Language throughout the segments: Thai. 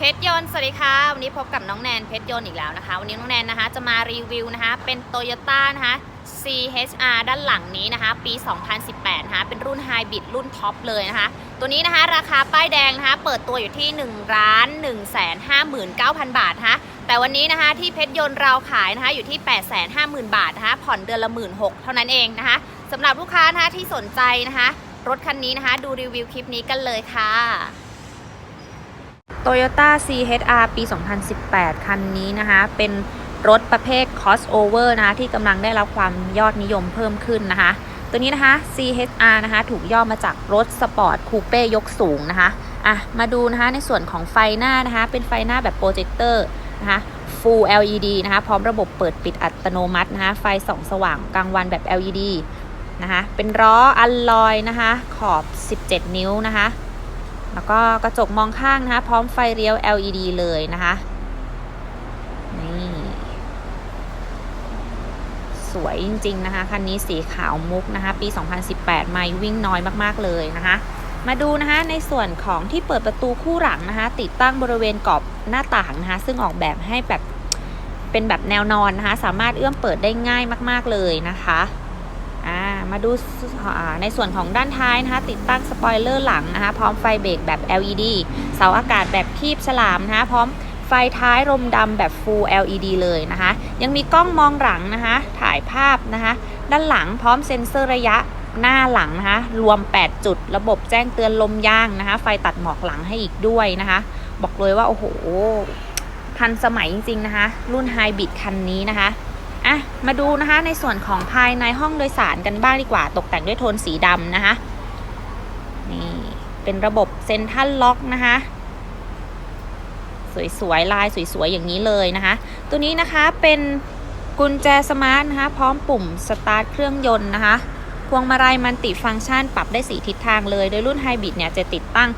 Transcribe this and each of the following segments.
เพชรยนต์สวัสดีค่ะ วันนี้พบกับน้องแนนเพชรยนต์อีกแล้วนะคะ วันนี้น้องแนนนะคะจะมารีวิวนะคะ เป็นโตโยต้านะคะ CHR ด้านหลังนี้นะคะ ปี 2018 นะคะ เป็นรุ่นไฮบริดรุ่นท็อปเลยนะคะ ตัวนี้นะคะ ราคาป้ายแดงนะคะ เปิดตัวอยู่ที่1ล้าน1 5 9 0 0 0บาทนะคะแต่วันนี้นะคะที่เพชรยนต์เราขายนะคะอยู่ที่ 8 5 0 0 0 0 บาทนะคะ ผ่อนเดือนละ1 6 0 0 0เท่านั้นเองนะคะสำหรับลูกค้านะคะที่สนใจนะคะ รถคันนี้นะคะ ดูรีวิวคลิปนี้กันเลยค่ะ Toyota CHR ปี 2018 คันนี้นะคะ เป็นรถประเภท crossover นะคะ ที่กำลังได้รับความยอดนิยมเพิ่มขึ้นนะคะ ตัวนี้นะคะ CHR นะคะ ถูกย่อมาจากรถสปอร์ตคูเป้ยกสูงนะคะ อะ มาดูนะคะ ในส่วนของไฟหน้านะคะ เป็นไฟหน้าแบบโปรเจคเตอร์นะคะ Full LED นะคะ พร้อมระบบเปิดปิดอัตโนมัตินะคะ ไฟส่องสว่างกลางวันแบบ LED นะคะ เป็นล้ออัลลอยนะคะ ขอบ 17 นิ้วนะคะ แล้วก็กระจกมองข้างนะคะ พร้อมไฟเลี้ยว LED เลยนะคะ นี่ สวยจริง ๆ นะคะ คันนี้สีขาวมุกนะคะ ปี 2018 ไม่วิ่งน้อยมากๆเลยนะคะ มาดูนะคะในส่วนของที่เปิดประตูคู่หลังนะคะ ติดตั้งบริเวณกรอบหน้าต่างนะคะ ซึ่งออกแบบให้แบบเป็นแบบแนวนอนนะคะ สามารถเอื้อมเปิดได้ง่ายมาก ๆเลยนะคะ อ่ามาดูในส่วนของด้านท้ายนะคะ ติดตั้งสปอยเลอร์หลังนะคะ พร้อมไฟเบรกแบบ LED เสาอากาศแบบคีบฉลามนะคะ พร้อมไฟท้ายลมดำแบบ Full LED เลยนะคะ ยังมีกล้องมองหลังนะคะ ถ่ายภาพนะคะ ด้านหลังพร้อมเซ็นเซอร์ระยะหน้าหลังนะคะ รวม 8 จุด ระบบแจ้งเตือนลมยางนะคะ ไฟตัดหมอกหลังให้อีกด้วยนะคะ บอกเลยว่า โอ้โห ทันสมัยจริงๆนะคะ รุ่นไฮบริดคันนี้นะคะ อะมาดูนะคะในส่วนของภายในห้องโดยสารกันบ้างดีกว่า ตกแต่งด้วยโทนสีดำนะคะ นี่เป็นระบบเซนทัลล็อกนะคะสวยๆลายสวยๆอย่างนี้เลยนะคะ ตัวนี้นะคะเป็นกุญแจสมาร์ทนะคะ พร้อมปุ่มสตาร์ทเครื่องยนต์นะคะ พวงมาลัยมันติฟังก์ชันปรับได้สีทิศทางเลย โดยรุ่นไฮบริดเนี่ยจะติดตั้ง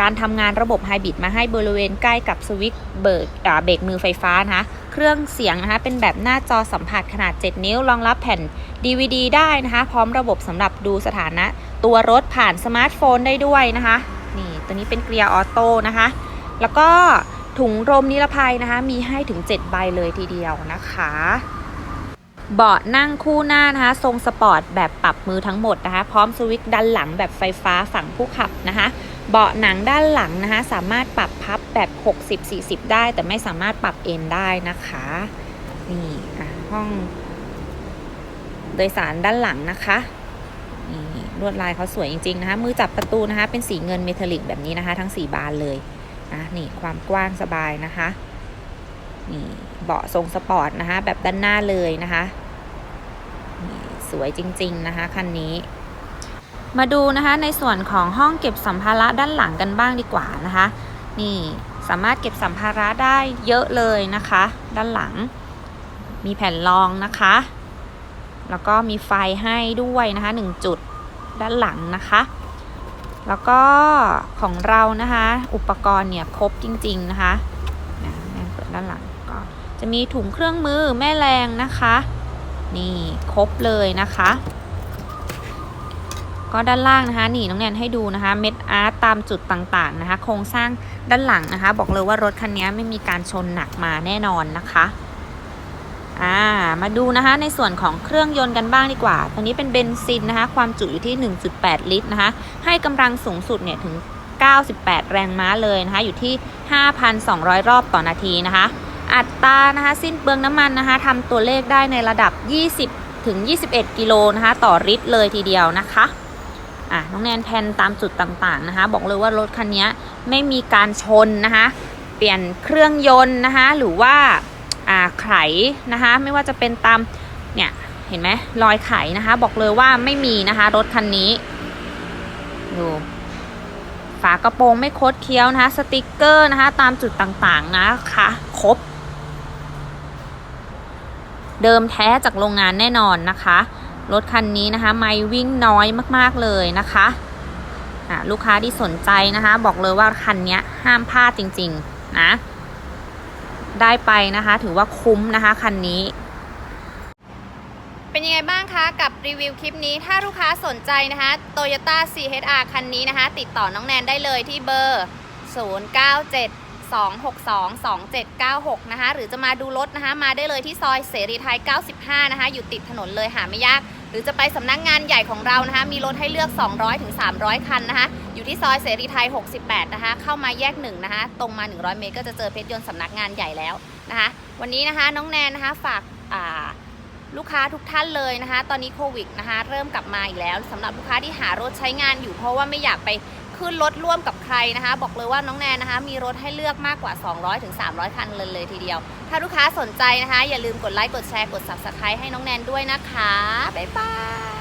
การทำงานระบบไฮบริดมาให้บริเวณใกล้กับสวิตช์เบิกเบรกมือไฟฟ้านะคะเครื่องเสียงนะคะเป็นแบบหน้าจอสัมผัสขนาด 7 นิ้วรองรับแผ่น DVD ได้นะคะ พร้อมระบบสำหรับดูสถานะ ตัวรถผ่านสมาร์ทโฟนได้ด้วยนะคะ นี่ตัวนี้เป็นเกียร์ออโต้นะคะ แล้วก็ถุงลมนิรภัยนะคะ มีให้ถึง 7 ใบเลยทีเดียวนะคะ เบาะนั่งคู่หน้านะคะ ทรงสปอร์ตแบบปรับมือทั้งหมดนะคะ พร้อมสวิตช์ด้านหลังแบบไฟฟ้าฝั่งผู้ขับนะคะ เบาะหนังด้านหลังนะคะ สามารถปรับพับแบบ 60-40 ได้ แต่ไม่สามารถปรับเอนได้นะคะ นี่อะห้องโดยสารด้านหลังนะคะนี่ลวดลายเขาสวยจริง ๆ นะคะ มือจับประตูนะคะ เป็นสีเงินเมทัลลิกแบบนี้นะคะ ทั้ง 4 บานเลยนะนี่ความกว้างสบายนะคะ นี่เบาะทรงสปอร์ตนะคะแบบด้านหน้าเลยนะคะนี่สวยจริงๆนะคะคันนี้ มาดูนะคะในส่วนของห้องเก็บสัมภาระด้านหลังกันบ้างดีกว่านะคะ นี่สามารถเก็บสัมภาระได้เยอะเลยนะคะ ด้านหลัง มีแผ่นรองนะคะ แล้วก็มีไฟให้ด้วยนะคะ 1 จุดด้านหลังนะคะ แล้วก็ของเรานะคะ อุปกรณ์เนี่ยครบจริง ๆ นะคะ ด้านหลังก็จะมีถุงเครื่องมือแม่แรงนะคะ นี่ครบเลยนะคะ ก็ด้านล่างนะคะนี่น้องแนนให้ดูนะคะเม็ดอาร์ตตามจุดต่างๆนะคะ โครงสร้างด้านหลังนะคะ บอกเลยว่ารถคันนี้ไม่มีการชนหนักมาแน่นอนนะคะอ่ามาดูนะคะในส่วนของเครื่องยนต์กันบ้างดีกว่า ตัวนี้เป็นเบนซินนะคะ ความจุอยู่ที่ 1.8 ลิตรนะคะ ให้กำลังสูงสุดเนี่ยถึง 98 แรงม้าเลยนะคะ อยู่ที่ 5,200 รอบต่อนาทีนะคะ อัตรานะคะสิ้นเปลืองน้ำมันนะคะทำตัวเลขได้ในระดับ 20 ถึง 21 กิโลนะคะ ต่อลิตรเลยทีเดียวนะคะอะน้องแนนแพนตามจุดต่างๆนะคะ บอกเลยว่ารถคันนี้ไม่มีการชนนะคะ เปลี่ยนเครื่องยนต์นะคะ หรือว่าอ่าไขนะคะ ไม่ว่าจะเป็นตามเนี่ยเห็นไหมรอยไขนะคะ บอกเลยว่าไม่มีนะคะ รถคันนี้ดู ฝากระโปรงไม่คดเคี้ยวนะคะ สติกเกอร์นะคะ ตามจุดต่างๆนะคะครบ เดิมแท้จากโรงงานแน่นอนนะคะ รถคันนี้นะคะ ไม่วิ่งน้อยมากๆเลยนะคะะลูกค้าที่สนใจนะคะ บอกเลยว่าคันนี้ห้ามพลาดจริง ๆ นะ ได้ไปนะคะ ถือว่าคุ้มนะคะ คันนี้ เป็นยังไงบ้างคะกับรีวิวคลิปนี้ ถ้าลูกค้าสนใจนะคะ Toyota CHR คันนี้นะคะ ติดต่อน้องแนนได้เลยที่เบอร์ 0972622796 นะคะ หรือจะมาดูรถนะคะ มาได้เลยที่ซอยเสรีไทย 95 นะคะ อยู่ติดถนนเลยหาไม่ยาก หรือจะไปสำนักงานใหญ่ของเรานะคะ มีรถให้เลือก 200-300 คันนะคะ อยู่ที่ซอยเสรีไทย 68 นะคะ เข้ามาแยกหนึ่งนะคะ ตรงมา 100 เมตรก็จะเจอเพชรยนต์สำนักงานใหญ่แล้วนะคะ วันนี้นะคะน้องแนนนะคะฝากอ่า ลูกค้าทุกท่านเลยนะคะ ตอนนี้โควิดนะคะ เริ่มกลับมาอีกแล้วสำหรับลูกค้าที่หารถใช้งานอยู่เพราะว่าไม่อยากไปขึ้นรถร่วมกับใครนะคะ บอกเลยว่าน้องแนนนะคะ มีรถให้เลือกมากกว่า 200-300ถึง300 คันเลยเลยทีเดียว ถ้าลูกค้าสนใจนะคะ อย่าลืมกดไลค์กดแชร์กด subscribe ให้น้องแนนด้วยนะคะบ๊ายบาย